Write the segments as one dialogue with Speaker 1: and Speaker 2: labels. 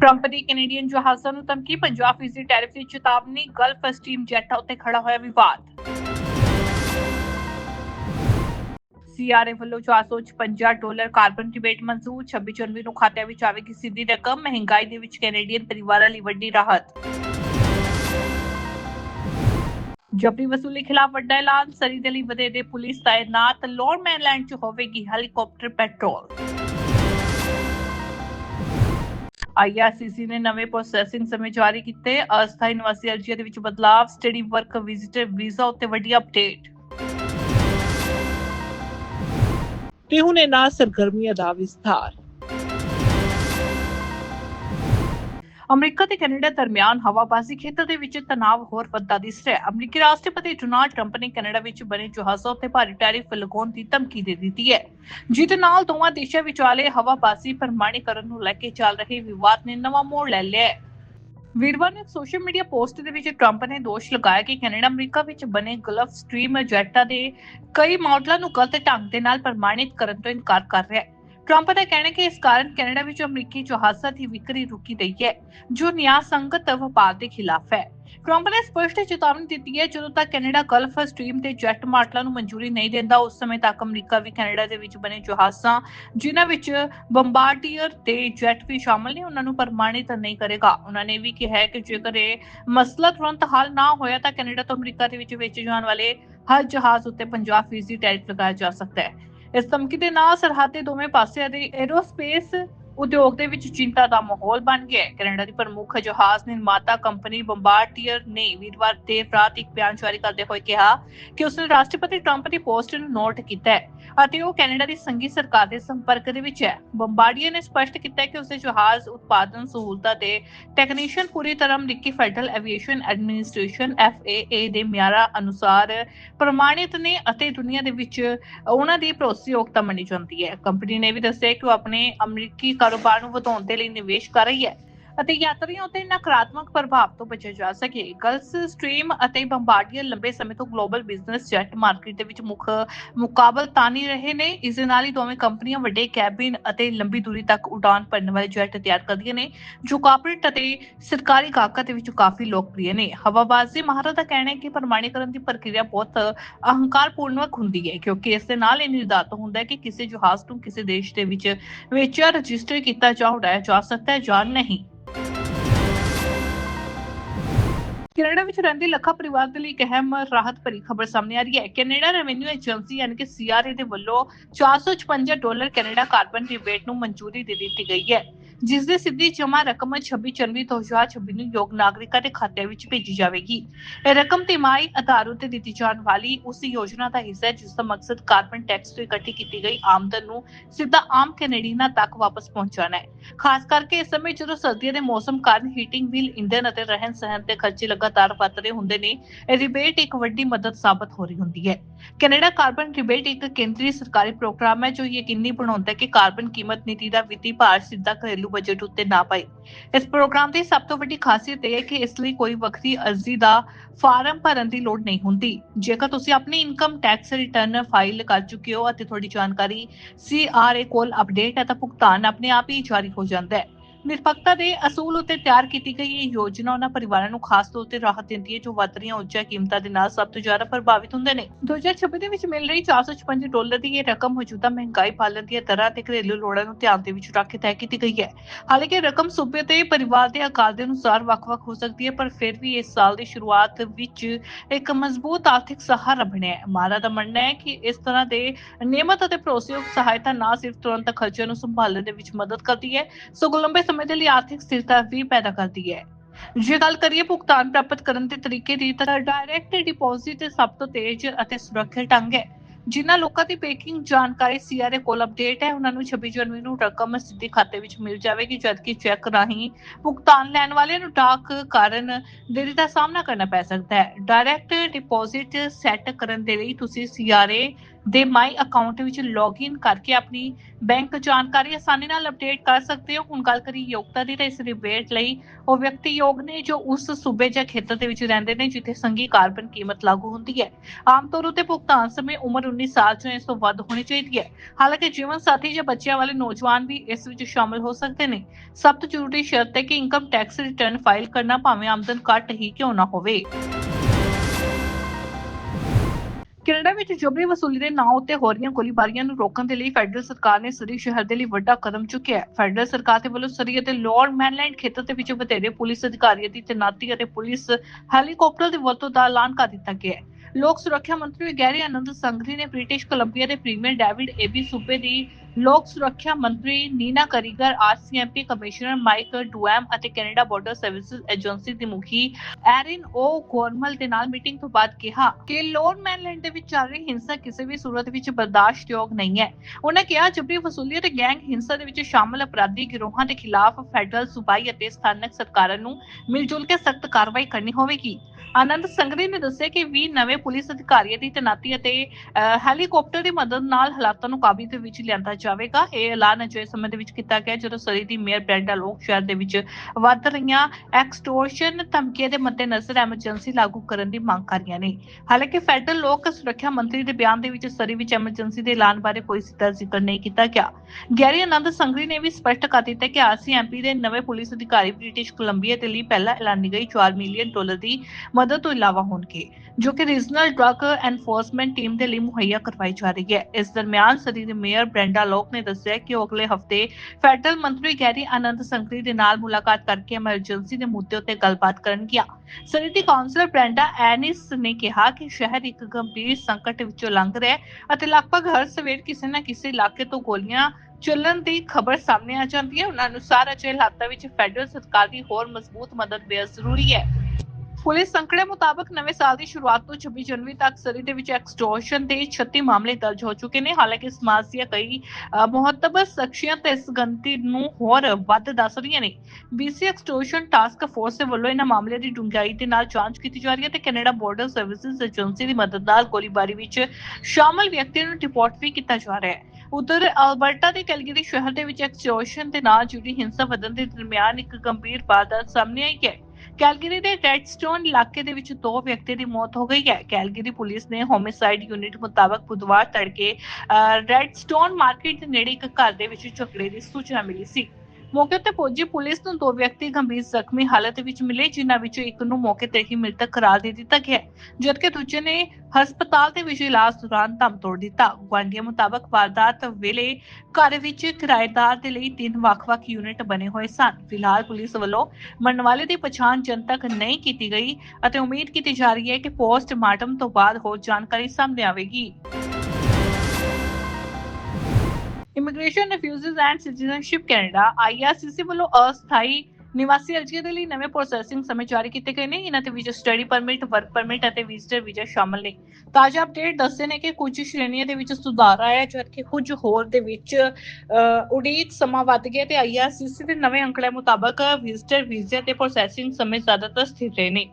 Speaker 1: Trump ਦੀ Canadian ਜਹਾਜ਼ਾਂ ਨੂੰ ਧਮਕੀ, ਪੰਜਾਬ ਫੀਸਦੀ ਟੈਰਿਫ ਦੀ ਚੇਤਾਵਨੀ ਗਲਫ ਸਟ੍ਰੀਮ ਜੈਟਾਂ ਉੱਤੇ ਖੜਾ ਹੋਇਆ ਵਿਵਾਦ। ਸੀਆਰਏ ਵੱਲੋਂ 456 ਡਾਲਰ ਕਾਰਬਨ ਰਿਬੇਟ ਮਨਜ਼ੂਰ 26 ਜਨਵਰੀ ਨੂੰ ਖਾਤਿਆਂ ਵਿੱਚ ਆਵੇਗੀ ਸਿੱਧੀ ਰਕਮ, ਮਹਿੰਗਾਈ ਦੇ ਵਿੱਚ ਕੈਨੇਡੀਅਨ ਪਰਿਵਾਰਾਂ ਲਈ ਵੱਡੀ ਰਾਹਤ। ਜਬਰੀ ਵਸੂਲੀ ਖਿਲਾਫ ਵੱਡਾ ਐਲਾਨ, ਸਰੀ ਦੇ ਲਈ ਵਧੇਰੇ ਪੁਲਿਸ ਤਾਇਨਾਤ ਲੋਰ ਮੈਨਲੈਂਡ 'ਚ ਹੋਵੇਗੀ ਹੈਲੀਕਾਪਟਰ ਪੈਟਰੋਲ ਆਈਆਰਸੀਸੀ ਨੇ ਨਵੇਂ ਪ੍ਰੋਸੈਸਿੰਗ ਸਮੇਂ ਜਾਰੀ ਕੀਤੇ। ਅਸਥਾਈ ਨਿਵਾਸੀ ਅਰਜ਼ੀਆਂ ਦੇ ਵਿੱਚ ਬਦਲਾਅ ਸਟੱਡੀ ਵਰਕ ਵਿਜ਼ਿਟਰ ਵੀਜ਼ਾ ਉੱਤੇ ਵੱਡੀ ਅਪਡੇਟ ਤੇ ਹੁਣ ਇਹਨਾਂ ਸਰਗਰਮੀਆਂ ਦਾ ਵਿਸਥਾਰ। ਅਮਰੀਕਾ ਤੇ ਕੈਨੇਡਾ ਦਰਮਿਆਨ ਹਵਾਬਾਜ਼ੀ ਖੇਤਰ ਦੇ ਵਿੱਚ ਤਣਾਅ ਹੋਰ ਵੱਧਦਾ ਦਿਸ ਰਿਹਾ ਹੈ। ਅਮਰੀਕੀ ਰਾਸ਼ਟਰਪਤੀ ਡੋਨਾਲਡ ਟਰੰਪ ਨੇ ਕੈਨੇਡਾ ਵਿੱਚ ਬਣੇ ਜਹਾਜ਼ਾਂ ਉੱਤੇ ਭਾਰੀ ਟੈਰਿਫ ਲਗਾਉਣ ਦੀ ਧਮਕੀ ਦੇ ਦਿੱਤੀ ਹੈ। ਜਿਹਦੇ ਨਾਲ ਦੋਵਾਂ ਦੇਸ਼ਾਂ ਵਿਚਾਲੇ ਹਵਾਬਾਜ਼ੀ ਪ੍ਰਮਾਣੀਕਰਨ ਨੂੰ ਲੈ ਕੇ ਚੱਲ ਰਹੇ ਵਿਵਾਦ ਨੇ ਨਵਾਂ ਮੋੜ ਲੈ ਲਿਆ ਹੈ। ਵੀਰਵਾਰ ਨੂੰ ਇੱਕ ਸੋਸ਼ਲ ਮੀਡੀਆ ਪੋਸਟ ਦੇ ਵਿੱਚ ਟਰੰਪ ਨੇ ਦੋਸ਼ ਲਗਾਇਆ ਕਿ ਕੈਨੇਡਾ ਅਮਰੀਕਾ ਵਿੱਚ ਬਣੇ ਗਲਫ ਸਟ੍ਰੀਮ ਜੈਟਾਂ ਦੇ ਕਈ ਮਾਡਲਾਂ ਨੂੰ ਗਲਤ ਢੰਗ ਦੇ ਨਾਲ ਪ੍ਰਮਾਣਿਤ ਕਰਨ ਤੋਂ ਇਨਕਾਰ ਕਰ ਰਿਹਾ ਹੈ। ਟਰੰਪ ਦਾ ਕਹਿਣਾ ਹੈ ਕਿ ਇਸ ਕਾਰਨ ਕੈਨੇਡਾ ਵਿੱਚ ਅਮਰੀਕੀ ਜਹਾਜ਼ਾਂ ਦੀ ਵਿਕਰੀ ਰੁਕੀ ਗਈ ਹੈ, ਜੋ ਨਿਆਂ ਸੰਗਤ ਵਪਾਰ ਦੇ ਖਿਲਾਫ ਹੈ। ਟਰੰਪ ਨੇ ਸਪਸ਼ਟ ਚੇਤਾਵਨੀ ਦਿੱਤੀ ਹੈ, ਜਦੋਂ ਤੱਕ ਕੈਨੇਡਾ ਗਲਫ ਸਟ੍ਰੀਮ ਤੇ ਜੈਟ ਮਾਡਲਾਂ ਨੂੰ ਮਨਜ਼ੂਰੀ ਨਹੀਂ ਦਿੰਦਾ, ਉਸ ਸਮੇਂ ਤੱਕ ਅਮਰੀਕਾ ਵੀ ਕੈਨੇਡਾ ਦੇ ਵਿੱਚ ਬਣੇ ਜਹਾਜ਼ਾਂ ਜਿਨ੍ਹਾਂ ਵਿੱਚ ਬੰਬਾਰਡੀਅਰ ਤੇ ਜੈਟ ਵੀ ਸ਼ਾਮਲ ਨੇ, ਉਹਨਾਂ ਨੂੰ ਪ੍ਰਮਾਣਿਤ ਨਹੀਂ ਕਰੇਗਾ। ਉਹਨਾਂ ਨੇ ਵੀ ਕਿਹਾ ਹੈ ਕਿ ਜੇਕਰ ਇਹ ਮਸਲਾ ਤੁਰੰਤ ਹੱਲ ਨਾ ਹੋਇਆ, ਤਾਂ ਕੈਨੇਡਾ ਤੋਂ ਅਮਰੀਕਾ ਦੇ ਵਿੱਚ ਵੇਚੇ ਜਾਣ ਵਾਲੇ ਹਰ ਜਹਾਜ਼ ਉੱਤੇ 50% ਦੀ ਟੈਰਿਫ ਲਗਾਇਆ ਜਾ ਸਕਦਾ ਹੈ। ਇਸ ਧਮਕੀ ਦੇ ਨਾਲ ਸਰਹੱਦ ਦੇ ਦੋਵੇਂ ਪਾਸਿਆਂ ਦੇ ਐਰੋਸਪੇਸ ਉਦਯੋਗ ਦੇ ਵਿੱਚ ਚਿੰਤਾ ਦਾ ਮਾਹੌਲ ਬਣ ਗਿਆ ਹੈ। ਕੈਨੇਡਾ ਦੀ ਪ੍ਰਮੁੱਖ ਜਹਾਜ਼ ਨਿਰਮਾਤਾ ਕੰਪਨੀ ਬੰਬਾਰਡੀਅਰ ਨੇ ਵੀਰਵਾਰ ਦੇਰ ਰਾਤ ਇੱਕ ਬਿਆਨ ਜਾਰੀ ਕਰਦੇ ਹੋਏ ਕਿਹਾ ਕਿ ਉਸਨੇ ਰਾਸ਼ਟਰਪਤੀ ਟਰੰਪ ਦੀ ਪੋਸਟ ਨੂੰ ਨੋਟ ਕੀਤਾ ਹੈ ਅਤੇ ਉਹ ਕੈਨੇਡਾ ਦੀ ਸੰਘੀ ਸਰਕਾਰ ਦੇ ਸੰਪਰਕ ਦੇ ਵਿੱਚ ਹੈ। ਬੰਬਾਰਡੀਅਰ ਨੇ ਸਪਸ਼ਟ ਕੀਤਾ ਕਿ ਉਸਦੇ ਜਹਾਜ਼ ਉਤਪਾਦਨ ਸਹੂਲਤਾਂ ਦੇ ਟੈਕਨੀਸ਼ੀਅਨ ਪੂਰੀ ਤਰ੍ਹਾਂ ਅਮਰੀਕੀ ਫੈਡਰਲ ਐਵੀਏਸ਼ਨ ਐਡਮਿਨਿਸਟ੍ਰੇਸ਼ਨ FAA ਦੇ ਮਿਆਰਾਂ ਅਨੁਸਾਰ ਪ੍ਰਮਾਣਿਤ ਨੇ ਅਤੇ ਦੁਨੀਆ ਦੇ ਵਿੱਚ ਉਹਨਾਂ ਦੀ ਭਰੋਸੇਯੋਗਤਾ ਮੰਨੀ ਜਾਂਦੀ ਹੈ। ਕੰਪਨੀ ਨੇ ਵੀ ਦੱਸਿਆ ਕਿ ਉਹ ਆਪਣੇ ਅਮਰੀਕੀ ਕਾਰੋਬਾਰ ਨੂੰ ਵਧਾਉਣ ਦੇ ਲਈ ਨਿਵੇਸ਼ ਕਰ ਰਹੀ ਹੈ। ਅਤੇ ਯਾਤਰੀਆਂ ਉੱਤੇ ਨਕਾਰਾਤਮਕ ਪ੍ਰਭਾਵ ਤੋਂ ਬਚਿਆ ਜਾ ਸਕੇ। ਗਲਸ ਸਟ੍ਰੀਮ ਅਤੇ ਬੰਬਾਰਡੀਅਰ ਲੰਬੇ ਸਮੇਂ ਤੋਂ ਗਲੋਬਲ ਬਿਜ਼ਨਸ ਜੈਟ ਮਾਰਕੀਟ ਦੇ ਵਿੱਚ ਮੁੱਖ ਮੁਕਾਬਲਤਾਨੀ ਰਹੇ ਨੇ। ਇਸ ਦੇ ਨਾਲ ਹੀ ਦੋਵੇਂ ਕੰਪਨੀਆਂ ਵੱਡੇ ਕੈਬਿਨ ਅਤੇ ਲੰਬੀ ਦੂਰੀ ਤੱਕ ਉਡਾਨ ਭਰਨ ਵਾਲੇ ਜੈਟ ਤਿਆਰ ਕਰਦੀਆਂ ਨੇ, ਜੋ ਕਾਰਪੋਰੇਟ ਅਤੇ ਸਰਕਾਰੀ ਗਾਹਕਾਂ ਦੇ ਵਿੱਚ ਕਾਫੀ ਲੋਕਪ੍ਰਿਯ ਨੇ। ਹਵਾਬਾਜ਼ੀ ਮਾਹਰਾਂ ਦਾ ਕਹਿਣਾ ਹੈ ਕਿ ਪ੍ਰਮਾਣੀਕਰਨ ਦੀ ਪ੍ਰਕਿਰਿਆ ਬਹੁਤ ਅਹੰਕਾਰਪੂਰਨਕ ਹੁੰਦੀ ਹੈ, ਕਿਉਂਕਿ ਇਸ ਦੇ ਨਾਲ ਇਹ ਨਿਰਧਾਰਤ ਹੁੰਦਾ ਹੈ ਕਿ ਕਿਸੇ ਜਹਾਜ਼ ਨੂੰ ਕਿਸੇ ਦੇਸ਼ ਦੇ ਵਿੱਚ ਵੇਚਿਆ, ਰਜਿਸਟਰ ਕੀਤਾ ਜਾਂ ਉਡਾਇਆ ਜਾ ਸਕਦਾ ਹੈ ਜਾਂ ਨਹੀਂ। ਕੈਨੇਡਾ ਵਿੱਚ ਰਹਿੰਦੇ ਲੱਖਾਂ ਪਰਿਵਾਰ ਦੇ ਲਈ ਇੱਕ ਅਹਿਮ ਰਾਹਤ ਭਰੀ ਖਬਰ ਸਾਹਮਣੇ ਆ ਰਹੀ ਹੈ। ਕੈਨੇਡਾ ਰੈਵਨਿਊ ਏਜੰਸੀ ਯਾਨੀ ਕਿ ਸੀਆਰਏ ਦੇ ਵੱਲੋਂ 456 ਡਾਲਰ ਕੈਨੇਡਾ ਕਾਰਬਨ ਰਿਬੇਟ ਨੂੰ ਮਨਜ਼ੂਰੀ ਦੇ ਦਿੱਤੀ ਗਈ ਹੈ। ਜਿਸ ਦੇ ਸਿੱਧੀ ਜਮ੍ਹਾਂ ਰਕਮ 26 ਜਨਵਰੀ 2026 ਨੂੰ ਯੋਗ ਨਾਗਰਿਕਾਂ ਦੇ ਖਾਤੇ ਵਿੱਚ ਭੇਜੀ ਜਾਵੇਗੀ। ਇਹ ਰਕਮ ਤਿਮਾਹੀ ਆਧਾਰ ਉੱਤੇ ਦਿੱਤੀ ਜਾਣ ਵਾਲੀ ਉਸ ਯੋਜਨਾ ਦਾ ਹਿੱਸਾ ਹੈ ਜਿਸ ਦਾ ਮਕਸਦ ਕਾਰਬਨ ਟੈਕਸ ਤੋਂ ਇਕੱਠੀ ਕੀਤੀ ਗਈ ਆਮਦਨ ਨੂੰ ਸਿੱਧਾ ਆਮ ਕੈਨੇਡੀਅਨਾਂ ਤੱਕ ਵਾਪਸ ਪਹੁੰਚਾਉਣਾ ਹੈ। ਖਾਸ ਕਰਕੇ ਇਸ ਸਮੇਂ ਜਦੋਂ ਸਰਦੀਆਂ ਦੇ ਮੌਸਮ ਕਾਰਨ ਹੀਟਿੰਗ ਬਿੱਲ ਇੰਧਨ ਅਤੇ ਰਹਿਣ ਸਹਿਣ ਦੇ ਖਰਚੇ ਲਗਾਤਾਰ ਵੱਧ ਰਹੇ ਹੁੰਦੇ ਨੇ, ਇਹ ਰਿਬੇਟ ਇੱਕ ਵੱਡੀ ਮਦਦ ਸਾਬਤ ਹੋ ਰਹੀ ਹੁੰਦੀ ਹੈ। ਕੈਨੇਡਾ ਕਾਰਬਨ ਰਿਬੇਟ ਇੱਕ ਕੇਂਦਰੀ ਸਰਕਾਰੀ ਪ੍ਰੋਗਰਾਮ ਹੈ, ਜੋ ਯਕੀਨੀ ਬਣਾਉਂਦਾ ਹੈ ਕਿ ਕਾਰਬਨ ਕੀਮਤ ਨੀਤੀ ਦਾ ਵਿੱਤੀ ਭਾਰ ਸਿੱਧਾ ਘਰੇਲੂ ਬਜਟ ਉੱਤੇ ਨਾ ਪਏ ਇਸ ਪ੍ਰੋਗਰਾਮ ਦੀ ਸਭ ਤੋਂ ਵੱਡੀ ਖਾਸੀਅਤ ਇਹ ਹੈ ਕਿ ਇਸ ਲਈ ਕੋਈ ਵੱਖਰੀ ਅਰਜ਼ੀ ਦਾ ਫਾਰਮ ਭਰਨ ਦੀ ਲੋੜ ਨਹੀਂ ਹੁੰਦੀ। ਜੇਕਰ ਤੁਸੀਂ ਆਪਣੀ ਇਨਕਮ ਟੈਕਸ ਰਿਟਰਨ ਫਾਈਲ ਕਰ ਚੁੱਕੇ ਹੋ ਅਤੇ ਤੁਹਾਡੀ ਜਾਣਕਾਰੀ CRA ਕੋਲ ਅਪਡੇਟ ਹੈ ਤਾਂ ਭੁਗਤਾਨ ਆਪਣੇ ਆਪ ਹੀ ਜਾਰੀ ਹੋ ਜਾਂਦਾ ਹੈ। ਨਿਰਪੱਖਤਾ ਦੇ ਅਸੂਲ ਉੱਤੇ ਤਿਆਰ ਕੀਤੀ ਗਈ ਇਹ ਯੋਜਨਾ ਉਹਨਾਂ ਪਰਿਵਾਰਾਂ ਨੂੰ ਖਾਸ ਤੌਰ ਤੇ ਰਾਹਤ ਦਿੰਦੀ ਹੈ, ਜੋ ਵੱਧ ਰਹੀਆਂ ਉੱਚੀਆਂ ਕੀਮਤਾਂ ਦੇ ਨਾਲ ਸਭ ਤੋਂ ਜ਼ਿਆਦਾ ਪ੍ਰਭਾਵਿਤ ਹੁੰਦੇ ਨੇ। 2026 ਦੇ ਵਿੱਚ ਮਿਲ ਰਹੀ 456 ਡਾਲਰ ਦੀ ਇਹ ਰਕਮ ਮੌਜੂਦਾ ਮਹਿੰਗਾਈ ਪਾਲਣ ਦੀਆਂ ਦਰਾਂ ਤੇ ਘਰੇਲੂ ਲੋੜਾਂ ਨੂੰ ਧਿਆਨ ਦੇ ਵਿੱਚ ਰੱਖ ਕੇ ਤੈਅ ਕੀਤੀ ਗਈ ਹੈ। ਹਾਲਾਂਕਿ ਰਕਮ ਸੂਬੇ ਤੇ ਪਰਿਵਾਰ ਦੇ ਆਕਾਰ ਦੇ ਅਨੁਸਾਰ ਵੱਖ-ਵੱਖ ਹੋ ਸਕਦੀ ਹੈ, ਪਰ ਫਿਰ ਵੀ ਇਸ ਸਾਲ ਦੀ ਸ਼ੁਰੂਆਤ ਵਿੱਚ ਇੱਕ ਮਜ਼ਬੂਤ ਆਰਥਿਕ ਸਹਾਰਾ ਬਣਿਆ ਹੈ। ਮਾਰਾ ਦਾ ਮੰਨਣਾ ਹੈ ਕਿ ਇਸ ਤਰ੍ਹਾਂ ਦੇ ਨਿਯਮਤ ਅਤੇ ਭਰੋਸੇਯੋਗ ਸਹਾਇਤਾ ਨਾ ਸਿਰਫ ਤੁਰੰਤ ਖਰਚਿਆਂ ਨੂੰ ਸੰਭਾਲਣ ਦੇ ਵਿੱਚ ਮਦਦ ਕਰਦੀ ਹੈ, ਸਗੋਂ ਲੰਬੇ ਸਮੇਂ ਦੇ ਲਈ ਆਰਥਿਕ ਸਥਿਰਤਾ ਵੀ ਪੈਦਾ ਕਰਦੀ ਹੈ। ਜੇ ਗੱਲ ਕਰੀਏ ਭੁਗਤਾਨ ਪ੍ਰਾਪਤ ਕਰਨ ਦੇ ਤਰੀਕੇ ਦੀ, ਤਾਂ ਡਾਇਰੈਕਟ ਡਿਪੋਜ਼ਿਟ ਸਭ ਤੋਂ ਤੇਜ਼ ਅਤੇ ਸੁਰੱਖਿਅਤ ਢੰਗ ਹੈ। ਜਿਨ੍ਹਾਂ ਲੋਕਾਂ ਦੀ ਬੈਂਕਿੰਗ ਜਾਣਕਾਰੀ ਸੀਆਰਏ ਕੋਲ ਅਪਡੇਟ ਹੈ, ਉਹਨਾਂ ਨੂੰ 26 ਜਨਵਰੀ ਨੂੰ ਰਕਮ ਸਿੱਧੇ ਖਾਤੇ ਵਿੱਚ ਮਿਲ ਜਾਵੇਗੀ, ਜਦਕਿ ਚੈੱਕ ਰਾਹੀਂ ਭੁਗਤਾਨ ਲੈਣ ਵਾਲੇ ਨੂੰ ਡਾਕ ਕਾਰਨ ਦੇਰੀ ਦਾ ਸਾਹਮਣਾ ਕਰਨਾ ਪੈ ਸਕਦਾ ਹੈ। ਡਾਇਰੈਕਟ ਡਿਪੋਜ਼ਿਟ ਸੈੱਟ ਕਰਨ ਦੇ ਲਈ ਤੁਸੀਂ ਸੀਆਰਏ ਦੇ ਮਾਈ ਅਕਾਊਂਟ ਵਿੱਚ ਲੌਗਇਨ ਕਰਕੇ ਆਪਣੀ ਬੈਂਕ ਜਾਣਕਾਰੀ ਆਸਾਨੀ ਨਾਲ ਅਪਡੇਟ ਕਰ ਸਕਦੇ ਹੋ। ਹੁਣ ਗੱਲ ਕਰੀ ਯੋਗਤਾ ਦੀ ਤਾਂ ਇਸ ਰਿਬੇਟ ਲਈ ਉਹ ਵਿਅਕਤੀ ਯੋਗ ਨੇ ਜੋ ਉਸ ਸੂਬੇ ਜਾਂ ਖੇਤਰ ਦੇ ਵਿੱਚ ਰਹਿੰਦੇ ਨੇ ਜਿੱਥੇ ਸੰਘੀ ਕਾਰਬਨ ਕੀਮਤ ਲਾਗੂ ਹੁੰਦੀ ਹੈ। ਆਮ ਤੌਰ ਉਤੇ ਭੁਗਤਾਨ ਸਮੇਂ ਉਮਰ 19 ਸਾਲ ਤੋਂ ਇਸ ਤੋਂ ਵੱਧ ਹੋਣੀ ਚਾਹੀਦੀ ਹੈ। ਹਾਲਾਂਕਿ ਜੀਵਨ ਸਾਥੀ ਜਾਂ ਬੱਚਿਆਂ ਵਾਲੇ ਨੌਜਵਾਨ ਵੀ ਇਸ ਵਿੱਚ ਸ਼ਾਮਲ ਹੋ ਸਕਦੇ ਨੇ। ਸਭ ਤੋਂ ਜ਼ਰੂਰੀ ਸ਼ਰਤ ਹੈ ਕਿ ਇਨਕਮ ਟੈਕਸ ਰਿਟਰਨ ਫਾਈਲ ਕਰਨਾ ਭਾਵੇਂ ਆਮਦਨ ਘੱਟ ਹੀ ਕਿਉਂ ਨਾ ਹੋਵੇ। ਕੈਨੇਡਾ ਵਿੱਚ ਜਬਰੀ ਵਸੂਲੀ ਦੇ ਨਾਂ ਉੱਤੇ ਹੋ ਰਹੀਆਂ ਗੋਲੀਬਾਰੀਆਂ ਨੂੰ ਰੋਕਣ ਦੇ ਲਈ ਫੈਡਰਲ ਸਰਕਾਰ ਨੇ ਸਰੀ ਸ਼ਹਿਰ ਦੇ ਲਈ ਵੱਡਾ ਕਦਮ ਚੁੱਕਿਆ ਹੈ। ਫੈਡਰਲ ਸਰਕਾਰ ਦੇ ਵੱਲੋਂ ਸਰੀ ਅਤੇ ਲੋਅਰ ਮੈਨਲੈਂਡ ਖੇਤਰ ਦੇ ਵਿੱਚ ਵਧੇਰੇ ਪੁਲਿਸ ਅਧਿਕਾਰੀਆਂ ਦੀ ਤੈਨਾਤੀ ਅਤੇ ਪੁਲਿਸ ਹੈਲੀਕਾਪਟਰ ਦੀ ਵਰਤੋਂ ਦਾ ਐਲਾਨ ਕਰ ਦਿੱਤਾ ਗਿਆ ਹੈ। ਲੋਕ ਸੁਰੱਖਿਆ ਮੰਤਰੀ ਗੈਰੀ ਆਨੰਦ ਸੰਘਰੀ ਨੇ ਬ੍ਰਿਟਿਸ਼ ਕੋਲੰਬੀਆ ਦੇ ਪ੍ਰੀਮੀਅਰ ਡੇਵਿਡ ਏਬੀ ਸੂਬੇ ਦੀ ਲੋਕ ਸੁਰੱਖਿਆ ਮੰਤਰੀ Nina Krieger RCMP commissioner Mike Duheme ਅਤੇ ਕੈਨੇਡਾ ਬਾਰਡਰ ਸਰਵਿਸਿਜ਼ ਏਜੰਸੀ ਦੀ ਮੁਖੀ ਐਰਿਨ ਓ ਗੋਰਮਲ ਦੇ ਨਾਲ ਮੀਟਿੰਗ ਤੋਂ ਬਾਅਦ ਕਿਹਾ ਕਿ ਲੋਨ ਮੈਨਲੈਂਡ ਦੇ ਵਿੱਚ ਚੱਲ ਰਹੀ ਹਿੰਸਾ ਕਿਸੇ ਵੀ ਸੂਰਤ ਵਿੱਚ ਬਰਦਾਸ਼ਤਯੋਗ ਨਹੀਂ ਹੈ। ਉਹਨਾਂ ਕਿਹਾ, ਜਬਰੀ ਵਸੂਲੀ ਅਤੇ ਗੈਂਗ ਹਿੰਸਾ ਦੇ ਵਿੱਚ ਸ਼ਾਮਲ ਅਪਰਾਧੀ ਗਿਰੋਹਾਂ ਦੇ ਖਿਲਾਫ ਫੈਡਰਲ ਸੂਬਾਈ ਅਤੇ ਸਥਾਨਕ ਸਰਕਾਰਾਂ ਨੂੰ ਮਿਲ ਜੁਲ ਕੇ ਸਖਤ ਕਾਰਵਾਈ ਕਰਨੀ ਹੋਵੇਗੀ। ਆਨੰਦ ਸੰਗਰੀ ਨੇ ਦੱਸਿਆ ਕਿ 20 ਨਵੇਂ ਪੁਲਿਸ ਅਧਿਕਾਰੀਆਂ ਦੀ ਤੈਨਾਤੀ ਅਤੇ ਹੈਲੀਕਾਪਟਰ ਦੀ ਮਦਦ ਨਾਲ ਹਾਲਾਤਾਂ ਨੂੰ ਕਾਬੂ ਦੇ ਵਿੱਚ ਲਿਆਂਦਾ ਜਾਵੇਗਾ। ਇਹ ਐਲਾਨ ਅਜੇ ਸਮੇਂ ਦੇ ਵਿੱਚ ਕੀਤਾ ਗਿਆ, ਜਦੋਂ ਸਰੀ ਦੀ ਮੇਅਰ ਬ੍ਰੈਂਡਾ ਲੋਕ ਸ਼ਹਿਰ ਦੇ ਵਿੱਚ ਵੱਧ ਰਹੀਆਂ ਐਕਸਟੋਰਸ਼ਨ ਧਮਕੀਆਂ ਦੇ ਮੱਦੇਨਜ਼ਰ ਐਮਰਜੈਂਸੀ ਲਾਗੂ ਕਰਨ ਦੀ ਮੰਗ ਕਰ ਰਹੀਆਂ ਨੇ। ਹਾਲਾਂਕਿ ਫੈਡਰਲ ਲੋਕ ਸੁਰੱਖਿਆ ਮੰਤਰੀ ਦੇ ਬਿਆਨ ਦੇ ਵਿੱਚ ਸਰੀ ਵਿੱਚ ਐਮਰਜੈਂਸੀ ਦੇ ਐਲਾਨ ਬਾਰੇ ਕੋਈ ਸਿੱਧਾ ਜ਼ਿਕਰ ਨਹੀਂ ਕੀਤਾ ਗਿਆ। ਗੈਰੀ ਆਨੰਦ ਸੰਗਰੀ ਨੇ ਵੀ ਸਪਸ਼ਟ ਕਰ ਦਿੱਤਾ ਕਿ ਆਰਸੀਐਮਪੀ ਦੇ ਨਵੇਂ ਪੁਲਿਸ ਅਧਿਕਾਰੀ ਬ੍ਰਿਟਿਸ਼ ਕੋਲੰਬੀਆ ਦੇ ਲਈ ਪਹਿਲਾਂ ਐਲਾਨੀ ਗਈ 4 ਮਿਲੀਅਨ ਡਾਲਰ ਦੀ ਮਦਦ ਤੋਂ ਇਲਾਵਾ ਹੋਣਗੇ, ਜੋ ਕਿ ਰੀਜਨਲ ਡਰੱਗ ਐਨਫੋਰਸਮੈਂਟ ਟੀਮ ਦੇ ਲਈ ਮੁਹੱਈਆ ਕਰਵਾਈ ਜਾ ਰਹੀ ਹੈ। ਇਸ ਦਰਮਿਆਨ ਸਰੀ ਦੇ ਮੇਅਰ ਬ੍ਰੈਂਡਾ ਲੋਕ ਨੇ ਦੱਸਿਆ ਕਿ ਉਹ ਅਗਲੇ ਹਫ਼ਤੇ ਫੈਡਰਲ ਮੰਤਰੀ ਗੈਰੀ ਆਨੰਦ ਸੰਗਰੀ ਦੇ ਨਾਲ ਮੁਲਾਕਾਤ ਕਰਕੇ ਐਮਰਜੈਂਸੀ ਦੇ ਮੁੱਦੇ ਉੱਤੇ ਗੱਲਬਾਤ ਕਰਨਗੀਆਂ। ਸਰੀ ਦੀ ਕਾਉਂਸਲਰ ਬ੍ਰੈਂਡਾ ਐਨਿਸ ਨੇ ਕਿਹਾ ਕਿ ਸ਼ਹਿਰ ਇੱਕ ਗੰਭੀਰ ਸੰਕਟ ਵਿੱਚੋਂ ਲੰਘ ਰਿਹਾ ਹੈ ਅਤੇ ਲਗਭਗ ਹਰ ਸਵੇਰ ਕਿਸੇ ਨਾ ਕਿਸੇ ਇਲਾਕੇ ਤੋਂ ਗੋਲੀਆਂ ਚੱਲਣ ਦੀ ਖਬਰ ਸਾਹਮਣੇ ਆ ਜਾਂਦੀ ਹੈ। ਉਹਨਾਂ ਅਨੁਸਾਰ ਅਜੇ ਹਾਲਾਤਾਂ ਵਿੱਚ ਫੈਡਰਲ ਸਰਕਾਰ ਦੀ ਹੋਰ ਮਜ਼ਬੂਤ ਮਦਦ ਬੇहद ਜ਼ਰੂਰੀ ਹੈ। ਪੁਲਿਸ ਅੰਕੜੇ ਮੁਤਾਬਕ ਨਵੇਂ ਸਾਲ ਦੀ ਸ਼ੁਰੂਆਤ ਤੋਂ 26 ਜਨਵਰੀ ਤੱਕ ਸਰੀ ਦੇ ਵਿੱਚ ਐਕਸਟੋਰਸ਼ਨ ਦੇ 36 ਮਾਮਲੇ ਦਰਜ ਹੋ ਚੁੱਕੇ ਨੇ। ਹਾਲਾਂਕਿ ਸਮਾਜ ਦੀਆਂ ਕਈ ਅ, ਮੁਹੱਤਬ ਸ਼ਖਸੀਅਤ ਇਸ ਗੰਤੀ ਨੂੰ ਹੋਰ ਵੱਧ ਦੱਸ ਰਹੀਆਂ ਨੇ। BC ਐਕਸਟੋਰਸ਼ਨ ਟਾਸਕ ਫੋਰਸ ਦੇ ਵੱਲੋਂ ਇਹਨਾਂ ਮਾਮਲਿਆਂ ਦੀ ਡੂੰਘਾਈ ਦੇ ਨਾਲ ਜਾਂਚ ਕੀਤੀ ਜਾ ਰਹੀ ਹੈ ਤੇ ਕੈਨੇਡਾ ਬਾਰਡਰ ਸਰਵਿਸਿਜ਼ ਏਜੰਸੀ ਦੀ ਮਦਦ ਨਾਲ ਗੋਲੀਬਾਰੀ ਵਿੱਚ ਸ਼ਾਮਲ ਵਿਅਕਤੀਆਂ ਨੂੰ ਰਿਪੋਰਟ ਵੀ ਕੀਤਾ ਜਾ ਰਿਹਾ ਹੈ। ਉਧਰ ਅਲਬਰਟਾ ਦੇ ਕੈਲਗਰੀ ਸ਼ਹਿਰ ਦੇ ਵਿੱਚ ਐਕਸਟੋਰਸ਼ਨ ਦੇ ਨਾਲ ਜੁੜੀ ਹਿੰਸਾ ਵਧਣ ਦੇ ਦਰਮਿਆਨ ਇੱਕ ਗੰਭੀਰ ਵਾਰਦਾਤ ਸਾਹਮਣੇ ਆਈ ਹੈ। ਕੈਲਗਰੀ ਦੇ ਰੈਡਸਟੋਨ ਇਲਾਕੇ ਦੇ ਵਿੱਚ ਦੋ ਵਿਅਕਤੀ ਦੀ ਮੌਤ ਹੋ ਗਈ ਹੈ। ਕੈਲਗਰੀ ਪੁਲਿਸ ਨੇ ਹੋਮਿਸਾਈਡ ਯੂਨਿਟ ਮੁਤਾਬਕ ਬੁੱਧਵਾਰ ਤੜਕੇ ਅਹ, ਰੈਡਸਟੋਨ ਮਾਰਕੀਟ ਦੇ ਨੇੜੇ ਇੱਕ ਘਰ ਦੇ ਵਿੱਚ ਝਗੜੇ ਦੀ ਸੂਚਨਾ ਮਿਲੀ ਸੀ। ਮੌਕੇ ਤੇ ਪਹੁੰਚੀ ਪੁਲਿਸ ਨੂੰ ਦੋ ਵਿਅਕਤੀ ਗੰਭੀਰ ਜ਼ਖਮੀ ਹਾਲਤ ਵਿੱਚ ਮਿਲੇ, ਜਿਨ੍ਹਾਂ ਵਿੱਚੋਂ ਇੱਕ ਨੂੰ ਮੌਕੇ ਤੇ ਹੀ ਮ੍ਰਿਤਕ ਕਰਾਰ ਦੇ ਦਿੱਤਾ ਗਿਆ ਜਦਕਿ ਦੂਜੇ ਨੇ ਹਸਪਤਾਲ ਦੇ ਵਿੱਚ ਇਲਾਜ ਦੌਰਾਨ ਦਮ ਤੋੜ ਦਿੱਤਾ। ਗੁਆਂਢੀਆਂ ਮੁਤਾਬਕ ਵਾਰਦਾਤ ਵੇਲੇ ਘਰ ਵਿੱਚ ਕਿਰਾਏਦਾਰ ਦੇ ਲਈ ਤਿੰਨ ਵੱਖ-ਵੱਖ ਯੂਨਿਟ ਬਣੇ ਹੋਏ ਸਨ। ਫਿਲਹਾਲ ਪੁਲਿਸ ਵੱਲੋਂ ਮਰਨ ਵਾਲੇ ਦੀ ਪਛਾਣ ਜਨਤਕ ਨਹੀਂ ਕੀਤੀ ਗਈ ਅਤੇ ਉਮੀਦ ਕੀਤੀ ਜਾ ਰਹੀ ਹੈ ਕਿ ਪੋਸਟਮਾਰਟਮ ਤੋਂ ਬਾਅਦ ਹੋਰ ਜਾਣਕਾਰੀ ਸਾਹਮਣੇ ਆਵੇਗੀ। Immigration refugees and citizenship Canada IRCC ਵੱਲੋਂ ਅਸਥਾਈ ਨਿਵਾਸੀ ਅਰਜ਼ੀਆਂ ਦੇ ਲਈ ਨਵੇਂ ਪ੍ਰੋਸੈਸਿੰਗ ਸਮੇਂ ਜਾਰੀ ਕੀਤੇ ਗਏ ਨੇ। ਇਹਨਾਂ ਤੇ ਵਿੱਚ ਸਟੱਡੀ ਪਰਮਿਟ ਵਰਕ ਪਰਮਿਟ ਅਤੇ ਵਿਜ਼ਟਰ ਵੀਜ਼ਾ ਸ਼ਾਮਲ ਨੇ। ਤਾਜ਼ਾ ਅਪਡੇਟ ਦੱਸਦੇ ਨੇ ਕਿ ਕੁਝ ਸ਼੍ਰੇਣੀਆਂ ਦੇ ਵਿੱਚ ਸੁਧਾਰ ਆਇਆ, ਜਦਕਿ ਕੁਝ ਹੋਰ ਦੇ ਵਿੱਚ ਉਡੀਕ ਸਮਾਂ ਵੱਧ ਗਿਆ ਤੇ ਆਈਆਰਸੀਸੀ ਦੇ ਨਵੇਂ ਅੰਕੜਿਆਂ ਮੁਤਾਬਕ ਵਿਜ਼ਟਰ ਵੀਜ਼ਾ ਤੇ ਪ੍ਰੋਸੈਸਿੰਗ ਸਮੇਂ ਜ਼ਿਆਦਾਤਰ ਸਥਿਰ ਰਹੇ ਨੇ।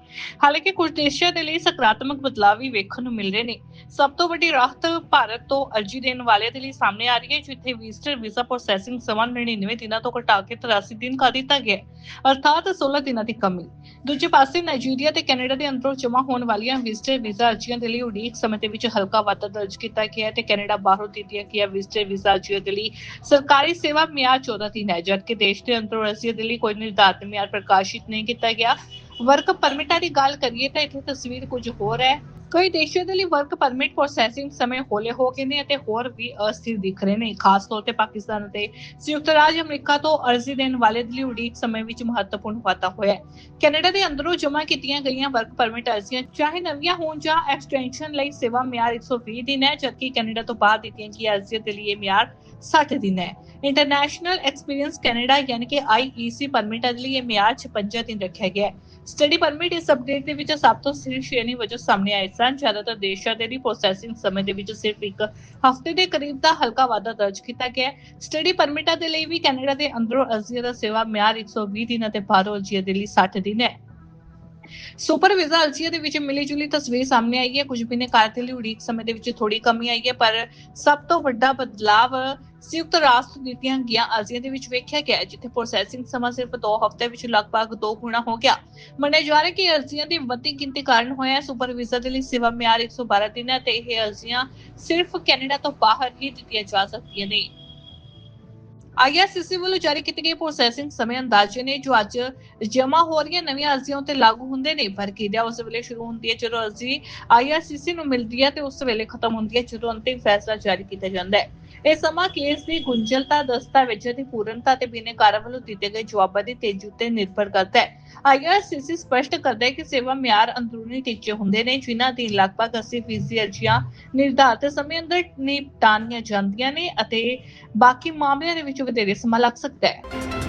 Speaker 1: ਹਾਲਾਂਕਿ ਕੁਝ ਦੇਸ਼ਾਂ ਦੇ ਲਈ ਸਕਾਰਾਤਮਕ ਬਦਲਾਅ ਵੀ ਵੇਖਣ ਨੂੰ ਮਿਲ ਰਹੇ ਨੇ। ਸਭ ਤੋਂ ਵੱਡੀ ਰਾਹਤ ਭਾਰਤ ਤੋਂ ਅਰਜ਼ੀ ਦੇਣ ਵਾਲਿਆਂ ਦੇ ਲਈ ਸਾਹਮਣੇ ਆ ਰਹੀ ਹੈ, ਜਿੱਥੇ ਵਿਜ਼ਟਰ ਵੀਜ਼ਾ ਪ੍ਰੋਸੈਸਿੰਗ ਸਮਾਂ 99 ਦਿਨਾਂ ਤੋਂ ਘਟਾ ਕੇ 83 ਦਿਨ ਕਰ ਦਿੱਤਾ ਗਿਆ ਹੈ। ਅਰਥਾਤ 16 ਦਿਨਾਂ ਦੀ ਕਮੀ। ਦੂਜੇ ਪਾਸੇ ਨਾਈਜੀਰੀਆ ਤੇ ਕੈਨੇਡਾ ਦੇ ਅੰਦਰੋਂ ਜਮ੍ਹਾਂ ਹੋਣ ਵਾਲੀਆਂ ਵਿਜ਼ਟਰ ਵੀਜ਼ਾ ਅਰਜ਼ੀਆਂ ਦੇ ਲਈ ਉਡੀਕ ਸਮੇਂ ਦੇ ਵਿੱਚ ਹਲਕਾ ਵਾਧਾ ਦਰਜ ਕੀਤਾ ਗਿਆ ਹੈ ਤੇ ਕੈਨੇਡਾ ਬਾਹਰੋਂ ਦਿੱਤੀਆਂ ਗਈਆਂ ਵਿਜ਼ਟਰ ਵੀਜ਼ਾ ਅਰਜ਼ੀਆਂ ਦੇ ਲਈ ਸਰਕਾਰੀ ਸੇਵਾ ਮਿਆਰ 14 ਦਿਨ ਹੈ ਜਦਕਿ ਦੇਸ਼ ਦੇ ਅੰਦਰੋਂ ਅਰਜ਼ੀਆਂ ਦੇ ਲਈ ਕੋਈ ਨਿਰਧਾਰਤ ਮਿਆਰ ਪ੍ਰਕਾਸ਼ਿਤ ਨਹੀਂ ਕੀਤਾ ਗਿਆ। ਵਰਕ ਪਰਮਿਟਾਂ ਦੀ ਗੱਲ ਕਰੀਏ ਤਾਂ ਇੱਥੇ ਤਸਵੀਰ ਕੁਝ ਹੋਰ ਹੈ। ਕਈ ਦੇਸ਼ਾਂ ਦੇ ਲਈ ਵਰਕ ਪਰਮਿਟ ਪ੍ਰੋਸੈਸਿੰਗ ਸਮੇਂ ਹੌਲੇ ਹੋ ਗਏ ਨੇ ਅਤੇ ਹੋਰ ਵੀ ਅਸਥਿਰ ਦਿਖ ਰਹੇ ਨੇ, ਖਾਸ ਤੌਰ ਤੇ ਪਾਕਿਸਤਾਨ ਅਤੇ ਸੰਯੁਕਤ ਰਾਜ ਅਮਰੀਕਾ ਤੋਂ ਅਰਜ਼ੀ ਦੇਣ ਵਾਲੇ ਦੇ ਲਈ ਉਡੀਕ ਸਮੇਂ ਵਿੱਚ ਮਹੱਤਵਪੂਰਨ ਵਾਧਾ ਹੋਇਆ ਹੈ। ਕੈਨੇਡਾ ਦੇ ਅੰਦਰੋਂ ਜਮ੍ਹਾਂ ਕੀਤੀਆਂ ਗਈਆਂ ਵਰਕ ਪਰਮਿਟ ਅਰਜ਼ੀਆਂ, ਚਾਹੇ ਨਵੀਆਂ ਹੋਣ ਜਾਂ ਐਕਸਟੈਂਸ਼ਨ ਲਈ ਸੇਵਾ ਮਿਆਰ 120 ਦਿਨ ਹੈ, ਜਦਕਿ ਕੈਨੇਡਾ ਤੋਂ ਬਾਹਰ ਦਿੱਤੀਆਂ ਗਈਆਂ ਅਰਜ਼ੀਆਂ ਦੇ ਲਈ ਇਹ ਮਿਆਰ 60 ਦਿਨ ਹੈ। ਇੰਟਰਨੈਸ਼ਨਲ ਐਕਸਪੀਰੀਅੰਸ ਕੈਨੇਡਾ ਯਾਨੀ ਕਿ IEC ਪਰਮਿਟਾਂ ਦੇ ਲਈ ਇਹ ਮਿਆਰ 56 ਦਿਨ ਰੱਖਿਆ ਗਿਆ ਹੈ। ਸਟੱਡੀ ਪਰਮਿਟ ਇਸ ਅਪਡੇਟ ਦੇ ਵਿੱਚ ਸਭ ਤੋਂ ਸਿਰ ਸ਼੍ਰੇਣੀ ਵਜੋਂ ਸਾਹਮਣੇ ਆਏ ਸਨ ਜ਼ਿਆਦਾਤਰ ਦੇਸ਼ਾਂ ਦੇ ਲਈ ਪ੍ਰੋਸੈਸਿੰਗ ਸਮੇਂ ਦੇ ਵਿੱਚ ਸਿਰਫ ਇੱਕ ਹਫ਼ਤੇ ਦੇ ਕਰੀਬ ਦਾ ਹਲਕਾ ਵਾਧਾ ਦਰਜ ਕੀਤਾ ਗਿਆ ਹੈ। ਸਟੱਡੀ ਪਰਮਿਟਾਂ ਦੇ ਲਈ ਵੀ ਕੈਨੇਡਾ ਦੇ ਅੰਦਰੋਂ ਅਰਜ਼ੀਆਂ ਦਾ ਸੇਵਾ ਮਿਆਰ 120 ਦਿਨ ਅਤੇ ਬਾਹਰੋਂ ਅਰਜ਼ੀਆਂ ਦੇ ਲਈ 60 ਦਿਨ ਹੈ। ਸੁਪਰ ਵੀਜ਼ਾ ਅਰਜ਼ੀਆਂ ਦੇ ਵਿੱਚ ਮਿਲੀ ਜੁਲੀ ਤਸਵੀਰ ਸਾਹਮਣੇ ਆਈ ਹੈ। ਕੁਝ ਵੀ ਨੇ ਕਾਰ ਉਡੀਕ ਸਮੇਂ ਦੇ ਵਿੱਚ ਥੋੜੀ ਕਮੀ ਆਈ ਹੈ, ਪਰ ਸਭ ਤੋਂ ਵੱਡਾ ਬਦਲਾਵ ਸੰਯੁਕਤ ਰਾਸ਼ਟਰ ਦਿੱਤੀਆਂ ਗਈਆਂ ਅਰਜ਼ੀਆਂ ਦੇ ਵਿੱਚ ਵੇਖਿਆ ਗਿਆ ਜਿੱਥੇ ਪ੍ਰੋਸੈਸਿੰਗ ਸਮਾਂ ਸਿਰਫ 2 ਹਫ਼ਤੇ ਵਿੱਚ ਲਗਭਗ 2 ਗੁਣਾ ਹੋ ਗਿਆ। ਮੰਨਿਆ ਜਾ ਰਿਹਾ ਕਿ ਅਰਜ਼ੀਆਂ ਦੀ ਵੱਧਦੀ ਗਿਣਤੀ ਕਾਰਨ ਹੋਇਆ ਹੈ। ਸੁਪਰ ਵੀਜ਼ਾ ਦੇ ਲਈ ਸੇਵਾ ਮਿਆਰ 112 ਦਿਨ ਹੈ ਤੇ ਇਹ ਅਰਜ਼ੀਆਂ ਸਿਰਫ ਕੈਨੇਡਾ ਤੋਂ ਬਾਹਰ ਹੀ ਦਿੱਤੀਆਂ ਜਾ ਸਕਦੀਆਂ ਨੇ। ਆਈਆਰਸੀਸੀ ਵੱਲੋਂ ਜਾਰੀ ਕੀਤੀ ਗਈ ਪ੍ਰੋਸੈਸਿੰਗ ਸਮੇਂ ਅੰਦਾਜ਼ੇ ਨੇ ਜੋ ਅੱਜ ਜਮ੍ਹਾਂ ਹੋ ਰਹੀਆਂ ਨਵੀਆਂ ਅਰਜ਼ੀਆਂ ਉੱਤੇ ਲਾਗੂ ਹੁੰਦੇ ਨੇ। ਪਰ ਕਿਰਿਆ ਉਸ ਵੇਲੇ ਸ਼ੁਰੂ ਹੁੰਦੀ ਹੈ? ਜਦੋਂ ਅਰਜ਼ੀ ਆਈਆਰਸੀਸੀ ਨੂੰ ਮਿਲਦੀ ਹੈ ਤੇ ਉਸ ਵੇਲੇ ਖਤਮ ਹੁੰਦੀ ਹੈ, ਜਦੋਂ ਅੰਤਿਮ ਫੈਸਲਾ ਜਾਰੀ ਕੀਤਾ ਜਾਂਦਾ ਹੈ। ਇਹ ਸਮਾਂ ਕੇਸ ਦੀ ਗੁੰਝਲਤਾ ਦਸਤਾਵੇਜ਼ਾਂ ਦੀ ਪੂਰਨਤਾ ਤੇ ਬਿਨੇਕਾਰਾਂ ਵੱਲੋਂ ਦਿੱਤੇ ਗਏ ਜਵਾਬਾਂ ਦੀ ਤੇਜ਼ੀ ਉੱਤੇ ਨਿਰਭਰ ਕਰਦਾ ਹੈ। ਆਈਆਰਸੀਸੀ ਸਪਸ਼ਟ ਕਰਦਾ ਹੈ ਕਿ ਸੇਵਾ ਮਿਆਰ ਅੰਦਰੂਨੀ ਟੀਚੇ ਹੁੰਦੇ ਨੇ, ਜਿਨ੍ਹਾਂ ਦੀ ਲਗਭਗ 80% ਅਰਜ਼ੀਆਂ ਨਿਰਧਾਰਤ ਸਮੇਂ ਅੰਦਰ ਨਿਪਟਾਨੀਆਂ ਜਾਂਦੀਆਂ ਨੇ ਅਤੇ ਬਾਕੀ ਮਾਮਲਿਆਂ ਦੇ ਵਿੱਚ ਵਧੇਰੇ ਸਮਾਂ ਲੱਗ ਸਕਦਾ ਹੈ।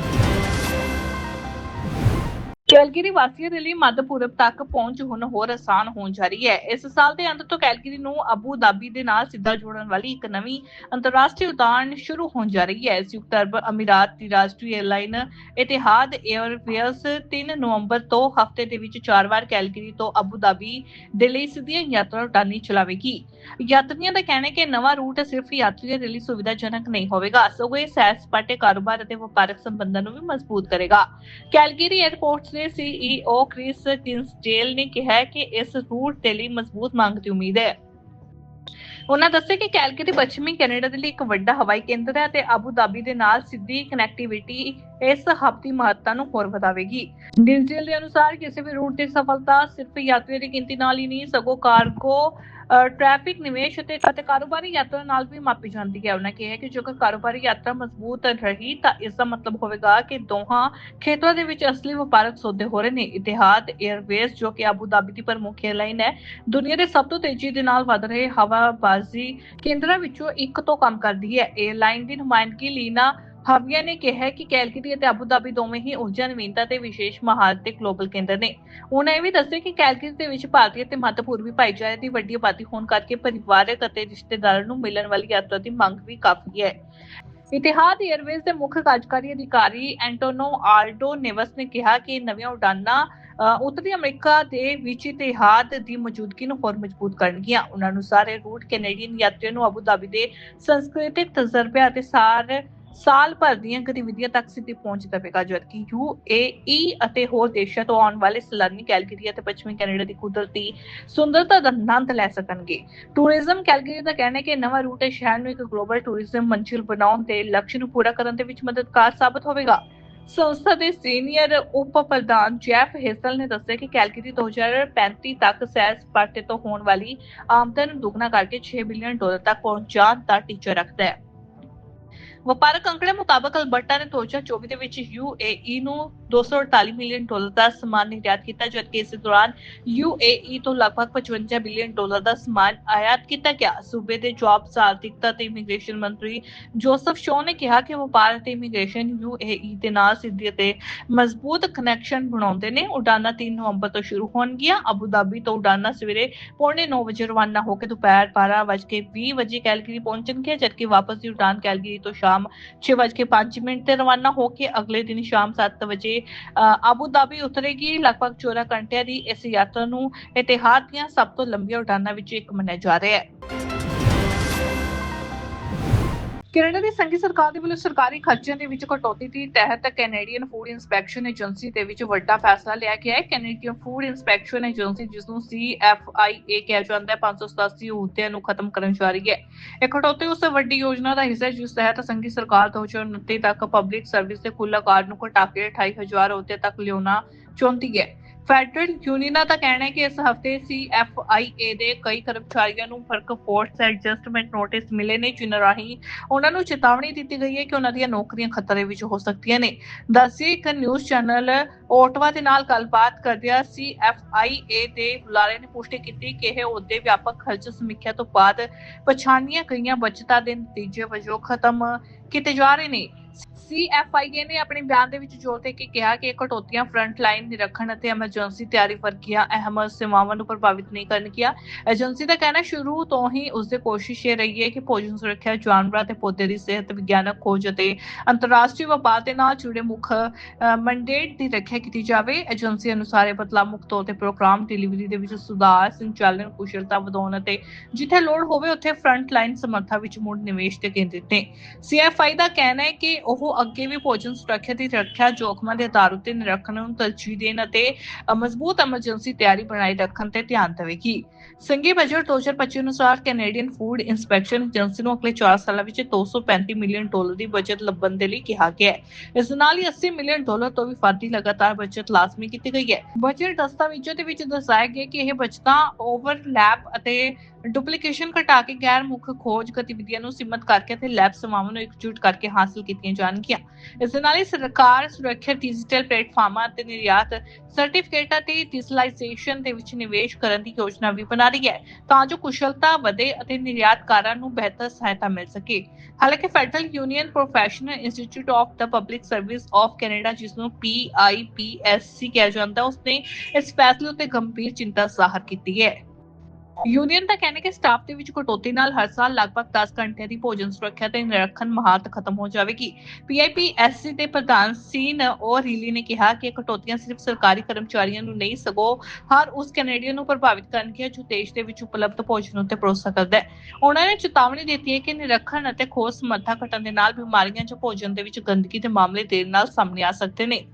Speaker 1: ਕੈਲਗਰੀ ਵਾਸੀਆਂ ਦੇ ਲਈ ਮੱਧ ਪੂਰਬ ਤੱਕ ਪਹੁੰਚ ਹੁਣ ਹੋਰ ਆਸਾਨ ਹੋਣ ਜਾ ਰਹੀ ਹੈ। ਇਸ ਸਾਲ ਦੇ ਅੰਤ ਤੋਂ ਕੈਲਗਰੀ ਨੂੰ ਅਬੂ ਧਾਬੀ ਦੇ ਨਾਲ ਸਿੱਧਾ ਜੋੜਨ ਵਾਲੀ ਇੱਕ ਨਵੀਂ ਅੰਤਰਰਾਸ਼ਟਰੀ ਉਡਾਣ ਸ਼ੁਰੂ ਹੋਣ ਜਾ ਰਹੀ ਹੈ। ਸੰਯੁਕਤ ਅਰਬ ਅਮੀਰਾਤ ਦੀ ਰਾਸ਼ਟਰੀ ਏਅਰਲਾਈਨ ਇਤਿਹਾਦ 에ਅਰਵੇਅਰਸ 3 ਨਵੰਬਰ ਤੋਂ ਹਫ਼ਤੇ ਦੇ ਵਿੱਚ ਚਾਰ ਵਾਰ ਕੈਲਗਰੀ ਤੋਂ ਅਬੂ ਧਾਬੀ ਦੇ ਲਈ ਸਿੱਧੀਆਂ ਯਾਤਰਾ ਉਡਾਨੀ ਚਲਾਵੇਗੀ। ਯਾਤਰੀਆਂ ਦਾ ਕਹਿਣਾ ਹੈ ਕਿ ਨਵਾਂ ਰੂਟ ਸਿਰਫ ਯਾਤਰੀਆਂ ਦੇ ਲਈ ਸੁਵਿਧਾਜਨਕ ਨਹੀਂ ਹੋਵੇਗਾ। ਸਗੋਂ ਇਹ ਸੈਰ ਸਪਾਟੇ ਕਾਰੋਬਾਰ ਅਤੇ ਵਪਾਰਕ ਸੰਬੰਧਾਂ ਨੂੰ ਵੀ ਮਜ਼ਬੂਤ ਕਰੇਗਾ। ਕੈਲਗਰੀ 에ਅਰਪੋਰਟ ਦੇ ਸੀਈਓ ਕ੍ਰਿਸ ਟਿੰਸਡੇਲ ਨੇ ਕਿਹਾ ਕਿ ਇਸ ਰੂਟ ਦੇ ਲਈ ਮਜ਼ਬੂਤ ਮੰਗ ਦੀ ਉਮੀਦ ਹੈ। ਉਹਨਾਂ ਦੱਸਿਆ ਕਿ ਕੈਲਗਰੀ ਪੱਛਮੀ ਕੈਨੇਡਾ ਦੇ ਲਈ ਇੱਕ ਵੱਡਾ ਹਵਾਈ ਕੇਂਦਰ ਹੈ ਤੇ ਆਬੂ ਧਾਬੀ ਦੇ ਨਾਲ ਸਿੱਧੀ ਕਨੈਕਟੀਵਿਟੀ ਇਸ ਹੱਬ ਦੀ ਮਹੱਤਤਾ ਨੂੰ ਹੋਰ ਵਧਾਵੇਗੀ। ਡਿਜੀਟਲ ਦੇ ਅਨੁਸਾਰ ਕਿਸੇ ਵੀ ਰੂਟ ਦੀ ਸਫਲਤਾ ਸਿਰਫ ਯਾਤਰੀਆਂ ਦੀ ਗਿਣਤੀ ਨਾਲ ਹੀ ਨਹੀਂ, ਸਗੋਂ ਕਾਰਗੋ ਟ੍ਰੈਫਿਕ, ਨਿਵੇਸ਼ ਅਤੇ ਅਤੇ ਕਾਰੋਬਾਰੀ ਯਾਤਰਾ ਨਾਲ ਵੀ ਮਾਪੀ ਜਾਂਦੀ ਹੈ। ਉਹਨਾਂ ਕਿਹਾ ਕਿ ਜੇਕਰ ਕਾਰੋਬਾਰੀ ਯਾਤਰਾ ਮਜ਼ਬੂਤ ਰਹੀ ਤਾਂ ਇਸ ਦਾ ਮਤਲਬ ਹੋਵੇਗਾ ਕਿ ਦੋਹਾਂ ਖੇਤਰਾਂ ਦੇ ਵਿੱਚ ਅਸਲੀ ਵਪਾਰਕ ਸੌਦੇ ਹੋ ਰਹੇ ਨੇ। ਇਤਿਹਾਦ 에ਅਰਵੇਜ਼ ਜੋ ਕਿ ਅਬੂ ਧਾਬੀ ਦੀ ਪ੍ਰਮੁੱਖ ਏਅਰਲਾਈਨ ਹੈ, ਦੁਨੀਆ ਦੇ ਸਭ ਤੋਂ ਤੇਜ਼ੀ ਦੇ ਨਾਲ ਵਧ ਰਹੇ ਹਵਾਬਾਜ਼ੀ ਕੇਂਦਰਾਂ ਵਿੱਚੋਂ ਇੱਕ ਤੋਂ ਕੰਮ ਕਰਦੀ ਹੈ। ਏਅਰਲਾਈਨ ਦੀ ਨੁਮਾਇੰਦਗੀ ਲੀਨਾ ਹਾਵੀਆ ਨੇ ਕਿਹਾ ਕਿ ਕੈਲਕਰੀ ਅਤੇ ਆਬੂ ਦੋਵੇਂ ਹੀ ਊਰਜਾ ਨਵੀਨਤਾ ਤੇ ਵਿਸ਼ੇਸ਼ ਮਹਾਰਤ ਦੇ ਗਲੋਬਲ ਕੇਂਦਰ ਨੇ। ਉਹਨਾਂ ਇਹ ਵੀ ਦੱਸਿਆ ਕਿ ਕੈਲਕਰੀ ਦੇ ਵਿੱਚ ਭਾਰਤੀ ਅਤੇ ਮੱਧ ਪੂਰਬੀ ਭਾਈਚਾਰੇ ਦੀ ਵੱਡੀ ਆਬਾਦੀ ਹੋਣ ਕਰਕੇ ਪਰਿਵਾਰਕ ਅਤੇ ਰਿਸ਼ਤੇਦਾਰਾਂ ਨੂੰ ਮਿਲਣ ਵਾਲੀ ਯਾਤਰਾ ਦੀ ਮੰਗ ਵੀ ਕਾਫੀ ਹੈ। ਇਤਿਹਾਦ 에ਅਰਵੇਜ਼ ਦੇ ਮੁੱਖ ਕਾਰਜਕਾਰੀ ਅਧਿਕਾਰੀ ਐਂਟੋਨੋ ਆਲਡੋ ਨੇਵਸ ਨੇ ਕਿਹਾ ਕਿ ਨਵੀਆਂ ਉਡਾਨਾਂ ਉੱਤਰੀ ਅਮਰੀਕਾ ਦੇ ਵਿੱਚ ਇਤਿਹਾਦ ਦੀ ਮੌਜੂਦਗੀ ਨੂੰ ਹੋਰ ਮਜ਼ਬੂਤ ਕਰਨਗੀਆਂ। ਉਹਨਾਂ ਨੂੰ ਸਾਰੇ ਰੂਟ ਕੈਨੇਡੀਅਨ ਯਾਤਰੀਆਂ ਨੂੰ ਅਬੂ ਧਾਬੀ ਦੇ ਸੰਸਕ੍ਰਿਤਿਕ ਤਜਰਬੇ ਅਤੇ ਸਾਰ ਸਾਲ ਭਰ ਦੀਆਂ ਗਤੀਵਿਧੀਆਂ ਤੱਕ ਸਿੱਧੀ ਪਹੁੰਚ ਦੇਵੇਗਾ, ਜਦਕਿ ਯੂਏਈ ਅਤੇ ਹੋਰ ਦੇਸ਼ਾਂ ਤੋਂ ਆਉਣ ਵਾਲੇ ਸੈਲਾਨੀ ਕੈਲਗਰੀ ਅਤੇ ਪੱਛਮੀ ਕੈਨੇਡਾ ਦੀ ਕੁਦਰਤੀ ਸੁੰਦਰਤਾ ਦਾ ਆਨੰਦ ਲੈ ਸਕਣਗੇ। ਟੂਰਿਜ਼ਮ, ਕੈਲਗਰੀ ਦਾ ਕਹਿਣਾ ਹੈ ਕਿ ਨਵਾਂ ਰੂਟ ਇਹ ਸ਼ਹਿਰ ਨੂੰ ਇੱਕ ਗਲੋਬਲ ਟੂਰਿਜ਼ਮ ਮੰਜ਼ਿਲ ਬਣਾਉਣ ਦੇ ਲਕਸ਼ ਨੂੰ ਪੂਰਾ ਕਰਨ ਦੇ ਵਿੱਚ ਮਦਦਗਾਰ ਸਾਬਤ ਹੋਵੇਗਾ। ਸੰਸਥਾ ਦੇ ਸੀਨੀਅਰ ਉਪ ਪ੍ਰਧਾਨ ਜੈਫ ਹੇਸਲ ਨੇ ਦੱਸਿਆ ਕਿ ਕੈਲਗਰੀ 2035 ਤੱਕ ਸੈਰ ਸਪਾਟੇ ਤੋਂ ਹੋਣ ਵਾਲੀ ਆਮਦਨ ਨੂੰ ਦੁੱਗਣਾ ਕਰਕੇ 6 ਬਿਲੀਅਨ ਡਾਲਰ ਤੱਕ ਪਹੁੰਚਾਉਣ ਦਾ ਟੀਚਾ ਰੱਖਦਾ ਹੈ। ਵਪਾਰਕ ਅੰਕੜੇ ਮੁਤਾਬਕ ਅਲਬਰਟਾ ਨੇ 2024 ਦੇ ਵਿੱਚ UAE ਨੂੰ 248 ਮਿਲੀਅਨ ਡਾਲਰ ਦਾ ਸਮਾਨ ਨਿਰਯਾਤ ਕੀਤਾ, ਜਦਕਿ ਇਸ ਦੌਰਾਨ UAE ਤੋਂ ਲਗਭਗ 55 ਬਿਲੀਅਨ ਡਾਲਰ ਦਾ ਸਮਾਨ ਆਯਾਤ ਕੀਤਾ ਗਿਆ। ਸੂਬੇ ਦੇ ਜੌਬਸ ਆਰਥਿਕਤਾ ਤੇ ਇਮੀਗ੍ਰੇਸ਼ਨ ਮੰਤਰੀ ਜੋਸਫ ਸ਼ੋ ਨੇ ਕਿਹਾ ਕਿ ਵਪਾਰ ਅਤੇ ਇਮੀਗ੍ਰੇਸ਼ਨ UAE ਦੇ ਨਾਲ ਸਿੱਧੀ ਅਤੇ ਮਜ਼ਬੂਤ ਕਨੈਕਸ਼ਨ ਬਣਾਉਂਦੇ ਨੇ। ਉਡਾਨਾਂ 3 ਨਵੰਬਰ ਤੋਂ ਸ਼ੁਰੂ ਹੋਣਗੀਆਂ। ਅਬੂ ਧਾਬੀ ਤੋਂ ਉਡਾਨਾਂ ਸਵੇਰੇ ਪੌਣੇ 9 ਵਜੇ ਰਵਾਨਾ ਹੋ ਕੇ ਦੁਪਹਿਰ 12:20 ਵਜੇ ਕੈਲਗਰੀ ਪਹੁੰਚਣਗੀਆਂ, ਜਦਕਿ ਵਾਪਸ ਦੀ ਉਡਾਨ ਕੈਲਗਰੀ ਤੋਂ ਸ਼ਾਮ 6:05 ਮਿੰਟ ਤੇ ਰਵਾਨਾ ਹੋ ਕੇ ਅਗਲੇ ਦਿਨ ਸ਼ਾਮ 7 ਵਜੇ ਅ, ਆਬੂ ਧਾਬੀ ਉਤਰੇਗੀ। ਲਗਭਗ 14 ਘੰਟਿਆਂ ਦੀ ਇਸ ਯਾਤਰਾ ਨੂੰ ਇਤਿਹਾਸ ਦੀਆਂ ਸਭ ਤੋਂ ਲੰਬੀਆਂ ਉਡਾਨਾਂ ਵਿੱਚੋਂ ਇੱਕ ਮੰਨਿਆ ਜਾ ਰਿਹਾ ਹੈ। ਕੈਨੇਡਾ ਦੀ ਸੰਘੀ ਸਰਕਾਰ ਦੇ ਵੱਲੋਂ ਸਰਕਾਰੀ ਖਰਚਿਆਂ ਦੇ ਵਿੱਚ ਕਟੌਤੀ ਦੀ ਤਹਿਤ ਕੈਨੇਡੀਅਨ ਫੂਡ ਇਨਸਪੈਕਸ਼ਨ ਏਜੰਸੀ ਦੇ ਵਿੱਚ ਵੱਡਾ ਫੈਸਲਾ ਲਿਆ ਗਿਆ ਹੈ। ਕੈਨੇਡੀਅਨ ਫੂਡ ਇਨਸਪੈਕਸ਼ਨ ਏਜੰਸੀ ਜਿਸ ਨੂੰ CFIA ਕਿਹਾ ਜਾਂਦਾ ਹੈ 587 ਅਹੁਦਿਆਂ ਨੂੰ ਖਤਮ ਕਰਨ ਜਾ ਰਹੀ ਹੈ। ਇਹ ਕਟੌਤੀ ਉਸ ਵੱਡੀ ਯੋਜਨਾ ਦਾ ਹਿੱਸਾ ਹੈ, ਜਿਸ ਤਹਿਤ ਸੰਘੀ ਸਰਕਾਰ 2029 ਤੱਕ ਪਬਲਿਕ ਸਰਵਿਸ ਦੇ ਕੁੱਲ ਆਕਾਰ ਨੂੰ ਘਟਾ ਕੇ 28000 ਅਹੁਦੇ ਤੱਕ ਲਿਆਉਣਾ ਚਾਹੁੰਦੀ ਹੈ। ਫੈਡਰਲ ਯੂਨੀਅਨਾਂ ਦਾ ਕਹਿਣਾ ਹੈ ਕਿ ਇਸ ਹਫ਼ਤੇ CFIA ਦੇ ਕਈ ਕਰਮਚਾਰੀਆਂ ਨੂੰ ਵਰਕਫੋਰਸ ਐਡਜਸਟਮੈਂਟ ਨੋਟਿਸ ਮਿਲੇ ਨੇ, ਜਿਨ੍ਹਾਂ ਰਾਹੀਂ ਉਹਨਾਂ ਨੂੰ ਚੇਤਾਵਨੀ ਦਿੱਤੀ ਗਈ ਹੈ ਕਿ ਉਹਨਾਂ ਦੀਆਂ ਨੌਕਰੀਆਂ ਖਤਰੇ ਵਿੱਚ ਹੋ ਸਕਦੀਆਂ ਨੇ। ਦੱਸਿए ਇੱਕ ਨਿਊਜ਼ ਚੈਨਲ ਓਟਵਾ ਦੇ ਨਾਲ ਗੱਲਬਾਤ ਕਰਦਿਆਂ CFIA ਦੇ ਬੁਲਾਰੇ ਨੇ ਪੁਸ਼ਟੀ ਕੀਤੀ ਕਿ ਇਹ ਅਹੁਦੇ ਵਿਆਪਕ ਖਰਚ ਸਮੀਖਿਆ ਤੋਂ ਬਾਅਦ ਪਛਾਣੀਆਂ ਗਈਆਂ ਬਚਤਾਂ ਦੇ ਨਤੀਜੇ ਵਜੋਂ ਖਤਮ ਕੀਤੇ ਜਾ ਰਹੇ ਨੇ। ਸੀਐਫਆਈਏ ਨੇ ਆਪਣੇ ਬਿਆਨ ਦੇ ਵਿੱਚ ਜ਼ੋਰ ਦੇ ਕੇ ਕਿਹਾ ਕਿ ਕਟੌਤੀਆਂ ਫਰੰਟ ਲਾਈਨ ਨਿਰੀਖਣ ਅਤੇ ਐਮਰਜੈਂਸੀ ਤਿਆਰੀ ਵਰਗੀਆਂ ਅਹਿਮ ਸੇਵਾਵਾਂ ਨੂੰ ਪ੍ਰਭਾਵਿਤ ਨਹੀਂ ਕਰਨਗੀਆਂ ਏਜੰਸੀ ਦਾ ਕਹਿਣਾ ਸ਼ੁਰੂ ਤੋਂ ਹੀ ਉਸ ਦੀ ਕੋਸ਼ਿਸ਼ ਇਹ ਰਹੀ ਹੈ ਕਿ ਭੋਜਨ ਸੁਰੱਖਿਆ, ਜਾਨਵਰਾਂ ਤੇ ਪੌਦੇ ਦੀ ਸਿਹਤ ਵਿਗਿਆਨਕ ਖੋਜ ਅਤੇ ਅੰਤਰਰਾਸ਼ਟਰੀ ਵਪਾਰ ਦੇ ਨਾਲ ਜੁੜੇ ਮੁੱਖ ਮੰਡੇਟ ਦੀ ਰੱਖਿਆ ਕੀਤੀ ਜਾਵੇ। ਏਜੰਸੀ ਅਨੁਸਾਰ ਇਹ ਬਦਲਾਅ ਮੁੱਖ ਤੌਰ ਤੇ ਪ੍ਰੋਗਰਾਮ ਡਿਲੀਵਰੀ ਦੇ ਵਿੱਚ ਸੁਧਾਰ, ਸੰਚਾਲਨ, ਕੁਸ਼ਲਤਾ ਵਧਾਉਣ ਅਤੇ ਜਿੱਥੇ ਲੋੜ ਹੋਵੇ ਉੱਥੇ ਫਰੰਟ ਲਾਈਨ ਸਮਰੱਥਾ ਵਿੱਚ ਮੁੜ ਨਿਵੇਸ਼ ਤੇ ਕੇਂਦਰਿਤ ਨੇ। ਸੀਐਫਆਈ ਦਾ ਕਹਿਣਾ ਹੈ ਕਿ ਉਹ ਅੱਗੇ ਵੀ ਭੋਜਨ ਸੁਰੱਖਿਆ ਦੀ ਰੱਖਿਆ, ਜੋਖਮਾਂ ਦੇ ਆਧਾਰ ਉੱਤੇ ਨਿਰੀਖਣ ਨੂੰ ਤਰਜੀਹ ਦੇਣ ਅਤੇ ਮਜ਼ਬੂਤ ਐਮਰਜੈਂਸੀ ਤਿਆਰੀ ਬਣਾਈ ਰੱਖਣ ਤੇ ਧਿਆਨ ਦੇਵੇਗੀ। ਸੰਘੀ ਬਜਟ 2025 ਅਨੁਸਾਰ ਕੈਨੇਡੀਅਨ ਫੂਡ ਇਨਸਪੈਕਸ਼ਨ ਏਜੰਸੀ ਨੂੰ ਅਗਲੇ 4 ਸਾਲਾਂ ਵਿੱਚ 235 ਮਿਲੀਅਨ ਡਾਲਰ ਦੀ ਬਚਤ ਲੱਭਣ ਦੇ ਲਈ ਕਿਹਾ ਗਿਆ ਹੈ। ਇਸ ਨਾਲ ਹੀ 80 ਮਿਲੀਅਨ ਡਾਲਰ ਤੋਂ ਵੀ ਫਾਦੀ ਲਗਾਤਾਰ ਬਚਤ ਲਾਜ਼ਮੀ ਕੀਤੀ ਗਈ ਹੈ। ਬਜਟ ਦਸਤਾਵੇਜ਼ਾਂ ਦੇ ਵਿੱਚ ਦਰਸਾਇਆ ਗਿਆ ਕਿ ਇਹ ਬਚਤਾਂ ਓਵਰਲੈਪ ਅਤੇ ਡੁਪਲੀਕੇਸ਼ਨ ਘਟਾ ਕੇ ਗੈਰ ਮੁੱਖ ਖੋਜ ਗਤੀਵਿਧੀਆਂ ਨੂੰ ਸੀਮਤ ਕਰਕੇ ਤੇ ਲੈਬ ਸੇਵਾਵਾਂ ਨੂੰ ਇਕਜੁੱਟ ਕਰਕੇ ਹਾਸਲ ਕੀਤੀਆਂ ਜਾਣਗੀਆਂ। ਇਸ ਦੇ ਨਾਲ ਹੀ ਸਰਕਾਰ ਸੁਰੱਖਿਅਤ ਡਿਜੀਟਲ ਪਲੇਟਫਾਰਮਾਂ ਅਤੇ ਨਿਰਯਾਤ ਸਰਟੀਫਿਕੇਟਾਂ ਤੇ ਡਿਜੀਟਲਾਈਜੇਸ਼ਨ ਦੇ ਵਿੱਚ ਨਿਵੇਸ਼ ਕਰਨ ਦੀ ਯੋਜਨਾ ਵੀ ਬਣਾ ਰਹੀ ਹੈ ਤਾਂ ਜੋ ਕੁਸ਼ਲਤਾ ਵਧੇ ਅਤੇ ਨਿਰਯਾਤਕਾਰਾਂ ਨੂੰ ਬਿਹਤਰ ਸਹਾਇਤਾ ਮਿਲ ਸਕੇ। ਹਾਲਾਂਕਿ federal union professional institute of the public service of Canada ਜਿਸ ਨੂੰ PIPSC ਕਿਹਾ ਜਾਂਦਾ ਹੈ, ਉਸਨੇ ਇਸ ਫੈਸਲੇ ਉੱਤੇ ਗੰਭੀਰ ਚਿੰਤਾ ਜ਼ਾਹਰ ਕੀਤੀ ਹੈ। ਯੂਨੀਅਨ ਦਾ ਕਹਿਣਾ ਕਿ ਸਟਾਫ ਦੇ ਵਿੱਚ ਕਟੌਤੀ ਨਾਲ ਹਰ ਸਾਲ ਲਗਭਗ 10 ਘੰਟਿਆਂ ਦੀ ਭੋਜਨ ਸੁਰੱਖਿਆ ਤੇ ਨਿਰੀਖਣ ਮਹਾਰਤ ਖਤਮ ਹੋ ਜਾਵੇਗੀ। ਪੀਆਈਪੀਐਸਸੀ ਦੇ ਪ੍ਰਧਾਨ ਸੀਨ ਔਰ ਰੀਲੀ ਨੇ ਕਿਹਾ ਕਿ ਕਟੌਤੀਆਂ ਸਿਰਫ ਸਰਕਾਰੀ ਕਰਮਚਾਰੀਆਂ ਨੂੰ ਨਹੀਂ, ਸਗੋਂ ਹਰ ਉਸ ਕੈਨੇਡੀਅਨ ਨੂੰ ਪ੍ਰਭਾਵਿਤ ਕਰਨਗੀਆਂ ਜੋ ਦੇਸ਼ ਦੇ ਵਿੱਚ ਉਪਲਬਧ ਭੋਜਨ ਉੱਤੇ ਭਰੋਸਾ ਕਰਦਾ ਹੈ। ਉਹਨਾਂ ਨੇ ਚੇਤਾਵਨੀ ਦਿੱਤੀ ਹੈ ਕਿ ਨਿਰੀਖਣ ਅਤੇ ਖੋਜ ਸਮਰੱਥਾ ਘਟਣ ਦੇ ਨਾਲ ਬਿਮਾਰੀਆਂ ਜਾਂ ਭੋਜਨ ਦੇ ਵਿੱਚ ਗੰਦਗੀ ਦੇ ਮਾਮਲੇ ਦੇਰ ਨਾਲ ਸਾਹਮਣੇ ਆ ਸਕਦੇ ਨੇ।